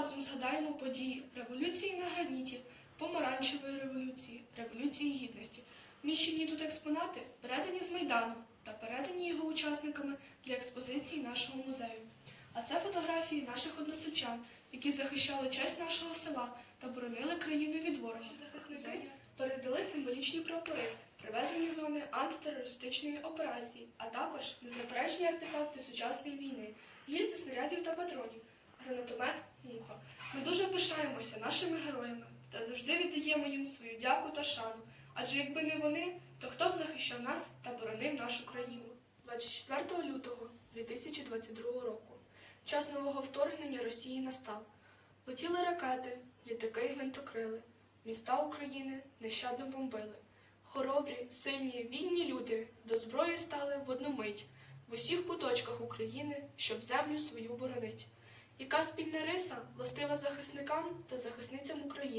разом згадаємо події революції на граніті, помаранчевої революції, революції гідності. Вміщені тут експонати передані з Майдану та передані його учасниками для експозиції нашого музею. А це фотографії наших односельчан, які захищали честь нашого села та боронили країну від ворога. Захисники передали символічні прапори, привезені з зони антитерористичної операції, а також незаперечні артефакти сучасної війни, гільзи снарядів та патронів, пишаємося нашими героями та завжди віддаємо їм свою дяку та шану. Адже якби не вони, то хто б захищав нас та боронив нашу країну? 24 лютого 2022 року. Час нового вторгнення Росії настав. Летіли ракети, літаки гвинтокрили. Міста України нещадно бомбили. Хоробрі, сильні, вільні люди до зброї стали в одну мить в усіх куточках України, щоб землю свою боронить. Яка спільна риса властива захисникам та захисницям України?